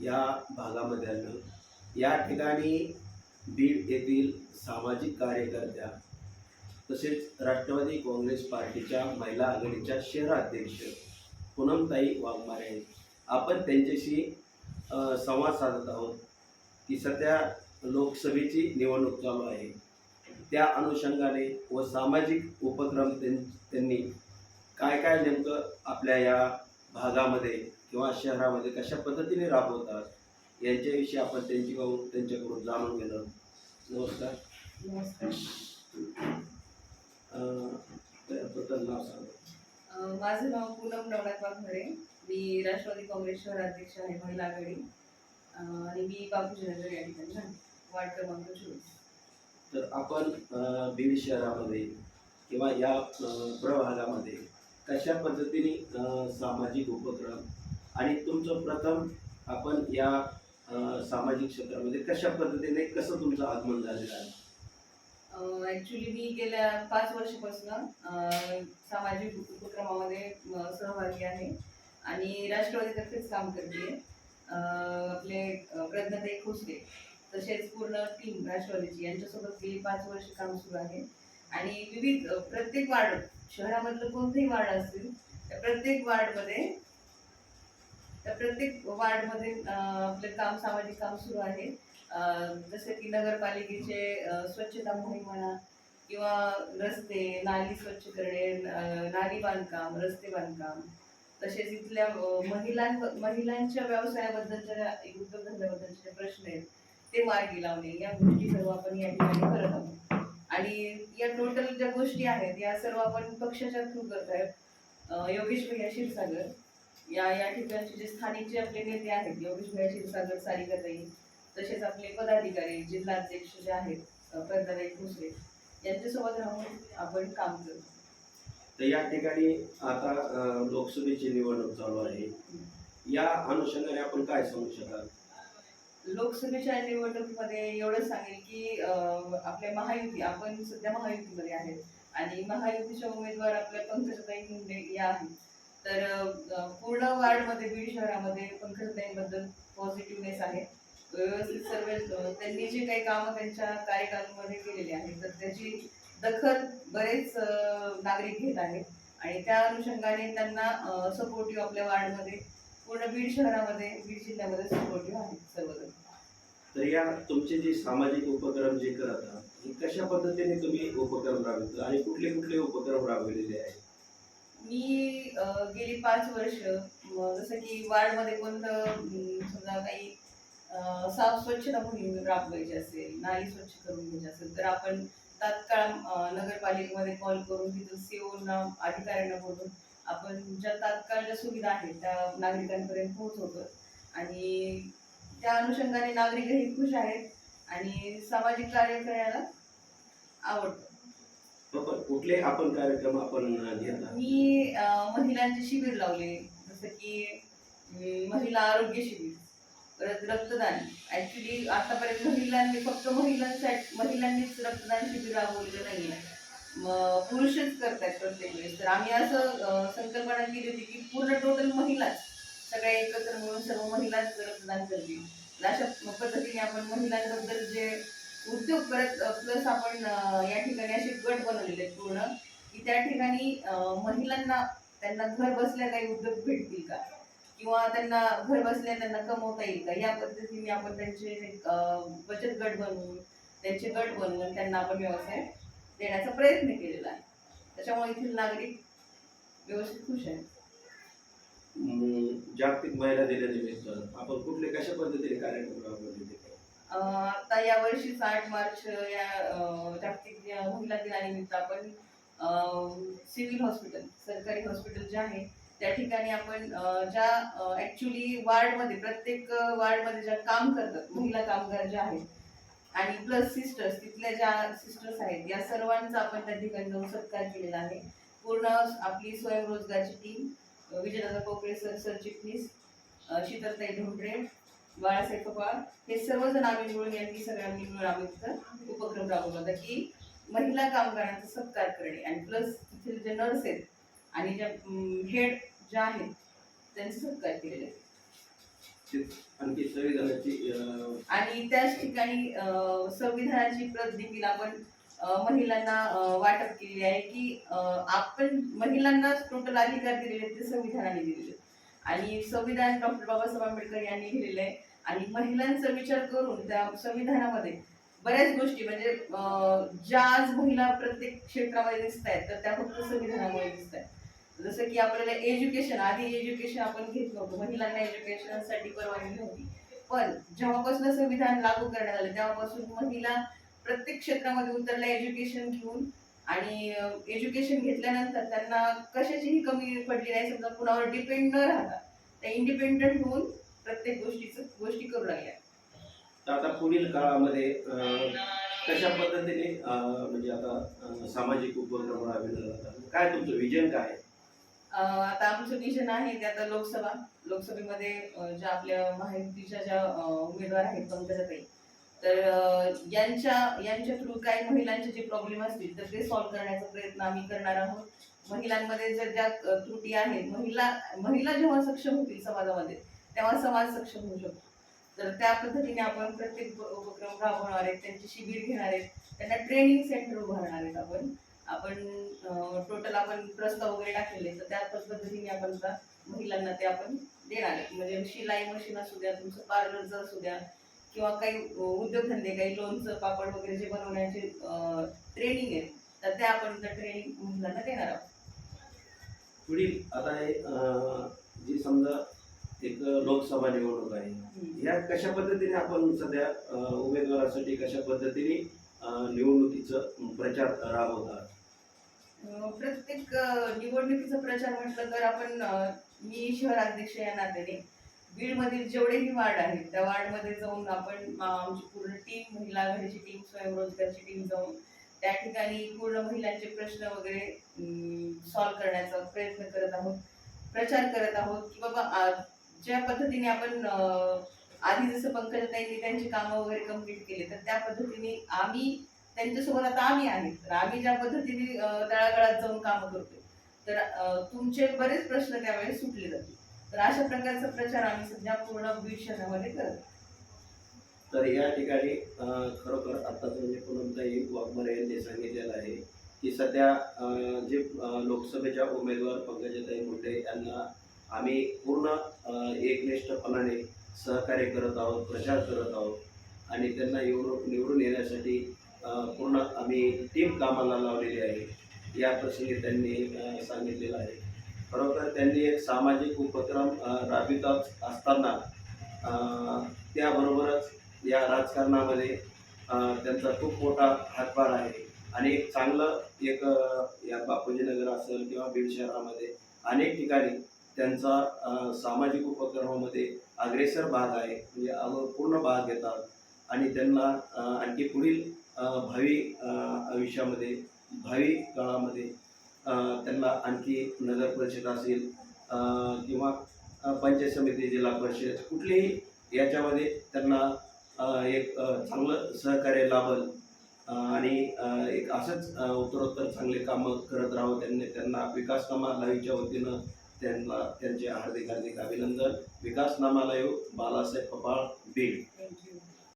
या भागामध्ये आलं या ठिकाणी बीड येथील सामाजिक कार्यकर्त्या तसेच राष्ट्रवादी काँग्रेस पार्टीच्या महिला आघाडीच्या शहराध्यक्ष पूनमताई वाघमारे आहेत. आपण त्यांच्याशी संवाद साधत आहोत की सध्या लोकसभेची निवडणूक चालू आहे. त्या अनुषंगाने व सामाजिक उपक्रम त्यां- त्यांनी काय काय नेमकं आपल्या या भागामध्ये किंवा शहरामध्ये कशा पद्धतीने राबवतात यांच्याविषयी आपण त्यांच्याकडून त्यांच्याकडून जाणून घेणार. नमस्कार. माझं नाव पूनम नवनाथ वाघमारे. मी राष्ट्रवादी काँग्रेस शहराध्यक्ष आहे महिला आघाडी. आणि मी बापूजी नगर या ठिकाणी. वार्ड क्रमांक चोवीस. तर आपण बीड शहरामध्ये किंवा या प्रभागामध्ये कशा पद्धतीने सामाजिक उपक्रम आणि तुमचं प्रथम आपण या सामाजिक क्षेत्रामध्ये कशा पद्धतीने कसं तुमचं आगमन झालेलं आहे? ॲक्च्युली मी गेल्या पाच वर्षापासून सामाजिक उपक्रमामध्ये सहभागी आहे. आणि राष्ट्रवादीतर्फेच काम करते. आपले प्रज्ञाताई खोसले तसेच पूर्ण टीम राष्ट्रवादीची यांच्यासोबत गेली पाच वर्ष काम सुरू आहे. आणि विविध प्रत्येक वार्ड शहरामधलं कोणतेही वार्ड असतील त्या प्रत्येक वार्डमध्ये प्रत्येक वार्डमध्ये आपले काम सामाजिक काम सुरू आहे. जसे की नगरपालिकेचे स्वच्छता मोहीम म्हणा किंवा रस्ते नाली स्वच्छ करणे नाली बांधकाम रस्ते बांधकाम तसेच इथल्या महिलां महिलांच्या व्यवसायाबद्दलच्या उद्योगधंद्याबद्दलचे जे प्रश्न आहेत ते मार्गी लावणे या गोष्टी सर्व आपण या ठिकाणी करत आहोत. आणि या टोटल ज्या गोष्टी आहेत या सर्व आपण पक्षाच्या थ्रू करत आहेत. योगेश भैया क्षीरसागर. या या ठिकाणचे जे स्थानिक जे आपले नेते आहेत योगेश भैया क्षीरसागर सारिकाताई तसेच आपले पदाधिकारी जिल्हाध्यक्ष जे आहेत प्रज्ञाताई भोसले यांच्यासोबत राहून आपण काम करतो. तर या ठिकाणी आता लोकसभेची निवडणूक चालू आहे. या अनुषंगाने आपण काय सांगू शकाल? लोकसभेच्या निवडणुकीमध्ये एवढं सांगेल की आपल्या महायुती आपण सध्या महायुतीमध्ये आहेत. आणि महायुतीच्या उमेदवार आपल्या पंकजाताई मुंडे या आहेत. तर पूर्ण वार्डमध्ये बीड शहरामध्ये पंकजाताईंबद्दल पॉझिटिव्हनेस आहे. व्यवस्थित सर्व त्यांनी जे काही कामं त्यांच्या कार्यकालामध्ये केलेली आहेत तर त्याची दखल बरेच नागरिक घेत आहेत. आणि त्या अनुषंगाने त्यांना सपोर्टिव्ह आपल्या वार्डमध्ये पूर्ण बीड शहरामध्ये बीड जिल्ह्यामध्ये सपोर्टिव्ह आहेत सर्वजण. तर या तुमचे जे सामाजिक उपक्रम जे करत आहात कशा पद्धतीने तुम्ही उपक्रम राबवता? आणि कुठले कुठले उपक्रम राबविलेले आहेत? मी गेली पाच वर्ष जसं की वार्डमध्ये कोणतं समजा काही साफ स्वच्छता मोहीम राबवायची असेल नाली स्वच्छ करून घ्यायची असेल तर आपण तात्काळ नगरपालिकेमध्ये कॉल करून तिथं सीओना अधिकाऱ्यांना बोलून आपण ज्या तात्काळ ज्या सुविधा आहेत त्या नागरिकांपर्यंत पोहोचवतो आणि त्या अनुषंगाने नागरिकही खुश आहेत आणि सामाजिक कार्य करायला आवडतं कुठले आपण कार्यक्रम आपण घेतला? मी अं, महिलांचे शिबिर लावले. जसं की अं, महिला आरोग्य शिबिर परत रक्तदान. ऍक्च्युली आतापर्यंत महिलांनी फक्त महिलांसाठी महिलांनीच रक्तदान शिबिर राबवलेलं नाहीये. म- पुरुषच करतात प्रत्येक वेळेस. तर आम्ही असं अं, संकल्पना केली होती की पूर्ण टोटल महिलाच सगळ्या एकत्र मिळून सर्व महिलाच रक्तदान करतील. अशा पद्धतीने आपण महिलांबद्दल जे उद्योग करत प्लस आपण या ठिकाणी असे गट बनवलेले आहेत पूर्ण. की त्या ठिकाणी महिलांना त्यांना घर बसल्या काही उद्योग भेटतील का? किंवा त्यांना घर बसल्या त्यांना कमवता येईल का? या पद्धतीने आपण त्यांचे बचत गट बनवून त्यांचे गट बनवून त्यांना आपण व्यवसाय देण्याचा प्रयत्न केलेला आहे. त्याच्यामुळे येथील नागरिक व्यवस्थित खुश आहेत. म्हणजे जागतिक महिला दिनानिमित्त आपण कुठले कशा पद्धतीने कार्यक्रम राबवलेले आता या वर्षीच आठ मार्च या जागतिक महिला दिनानिमित्त आपण सिव्हिल हॉस्पिटल सरकारी हॉस्पिटल जे आहे त्या ठिकाणी आपण ज्या ॲक्च्युली वार्डमध्ये प्रत्येक वार्डमध्ये ज्या काम करतात महिला कामगार ज्या आहेत आणि प्लस सिस्टर्स तिथल्या ज्या सिस्टर्स आहेत या सर्वांचा आपण त्या ठिकाणी जाऊन सत्कार केलेला आहे. पूर्ण आपली स्वयंरोजगारची टीम विजयदादा कोकळे सर सरचिटणीस शीतलताई ढोंडरे बाळासाहेब पवार हे सर्वजण आम्ही मिळून यांनी सगळ्यांनी मिळून आम्ही तिथं उपक्रम राबवला होता की महिला कामगारांचा सत्कार करणे. आणि प्लस तिथले जे नर्स आहेत आणि ज्या हेड ज्या आहेत त्यांचे सत्कार केलेले आहेत. आणि त्याच ठिकाणी संविधानाची प्रत देखील आपण महिलांना वाटप केलेली आहे की आपण महिलांनाच टोटल अधिकार दिलेले ते संविधानाने दिलेले. आणि संविधान डॉक्टर बाबासाहेब आंबेडकर यांनी लिहिलेलं आहे आणि महिलांचा विचार करून त्या संविधानामध्ये बऱ्याच गोष्टी म्हणजे ज्या आज महिला प्रत्येक क्षेत्रामध्ये दिसत आहेत तर त्या फक्त संविधानामुळे दिसत आहेत जसं की आपल्याला एज्युकेशन आधी एज्युकेशन आपण घेत नव्हतो महिलांना एज्युकेशनसाठी परवानगी नव्हती. पण जेव्हापासून संविधान लागू करण्यात आलं तेव्हापासून महिला प्रत्येक क्षेत्रामध्ये उतरल्या एज्युकेशन घेऊन आणि एज्युकेशन घेतल्यानंतर त्यांना कशाचीही कमी पडली नाही समजा कुणावर डिपेंड न राहता त्या इंडिपेंडंट होऊन प्रत्येक गोष्टीचं गोष्टी करू लागल्या. तर आता पुढील काळामध्ये कशा पद्धतीने म्हणजे आता सामाजिक उपक्रम राबविले जातात? काय तुमचं विजन काय आता आमचं विजन आहे ते आता लोकसभा. लोकसभेमध्ये ज्या आपल्या माहितीच्या ज्या उमेदवार आहेत पंकजाताई तर यांच्या यांच्या थ्रू काही महिलांचे जे प्रॉब्लेम असतील तर ते सॉल्व्ह करण्याचा प्रयत्न आम्ही करणार आहोत. महिलांमध्ये जर ज्या त्रुटी आहेत महिला महिला जेव्हा सक्षम होतील समाजामध्ये तेव्हा समाज सक्षम होऊ शकतो. तर त्या पद्धतीने आपण प्रत्येक उपक्रम राबवणार आहेत त्यांची शिबिर घेणार आहेत त्यांना ट्रेनिंग सेंटर उभारणार आहेत आपण. आपण टोटल आपण प्रस्ताव वगैरे टाकलेले तर त्या पद्धतीने आपण महिलांना ते आपण देणार आहे म्हणजे शिलाई मशीन असू द्या तुमचं पार्लरचं असू द्या किंवा काही उद्योगधंदे काही लोणचं पापड वगैरे जे बनवण्याचे ट्रेनिंग आहे तर ते आपण त्या ट्रेनिंग महिलांना देणार आहोत. पुढील आता हे समजा एक लोकसभा निवडणूक आहे. या कशा पद्धतीने आपण सध्या उमेदवारासाठी कशा पद्धतीने निवडणुकीचं प्रचार राबवतात प्रत्येक निवडणुकीचा प्रचार म्हटलं तर आपण मी शहराध्यक्ष या नात्याने बीडमधील जेवढेही वार्ड आहेत त्या वार्डमध्ये जाऊन आपण आमची पूर्ण टीम महिला आघाडीची टीम स्वयंरोजगारची टीम जाऊन त्या ठिकाणी पूर्ण महिलांचे प्रश्न वगैरे सॉल्व्ह करण्याचा प्रयत्न करत आहोत प्रचार करत आहोत की बाबा ज्या पद्धतीने आपण आधी जसं पंकजाताईंनी त्यांची कामं वगैरे कंप्लीट केली तर त्या पद्धतीने आम्ही त्यांच्यासोबत आता आम्ही आहे. तर आम्ही ज्या पद्धतीने तळागाळात जाऊन कामं करतो तर तुमचे बरेच प्रश्न त्यावेळेस सुटले जातील. तर अशा प्रकारचा प्रचार आम्ही सध्या पूर्ण बीड शहरामध्ये करत तर या ठिकाणी खरोखर आत्ताच म्हणजे पुनमताई वाघमारे यांनी सांगितलेलं आहे की सध्या जे लोकसभेच्या उमेदवार पंकजाताई मुंडे यांना आम्ही पूर्ण एकनिष्ठपणाने सहकार्य करत आहोत प्रचार करत आहोत. आणि त्यांना निवडून निवडून येण्यासाठी पूर्ण आम्ही टीम कामाला लावलेली आहे. या प्रसंगी त्यांनी सांगितलेलं आहे. खरोखर त्यांनी एक सामाजिक उपक्रम राबवित असताना त्याबरोबरच या राजकारणामध्ये त्यांचा खूप मोठा हातभार आहे. आणि एक चांगलं एक या बापूजी नगर असेल किंवा बीड शहरामध्ये अनेक ठिकाणी त्यांचा सामाजिक उपक्रमामध्ये अग्रेसर भाग आहे. म्हणजे अग पूर्ण भाग घेतात. आणि त्यांना आणखी पुढील भावी आयुष्यामध्ये भावी काळामध्ये त्यांना आणखी नगर परिषद असेल किंवा पंचायत समिती जिल्हा परिषद कुठलेही याच्यामध्ये त्यांना एक चांगलं सहकार्य लाभल. आणि एक असंच उत्तरोत्तर चांगले कामं करत राहावं त्यांनी त्यांना विकासनामा लाईव्हच्या वतीनं त्यांना त्यांचे हार्दिक हार्दिक अभिनंदन. विकास नामालय बालासाहेब पपाळ बीड.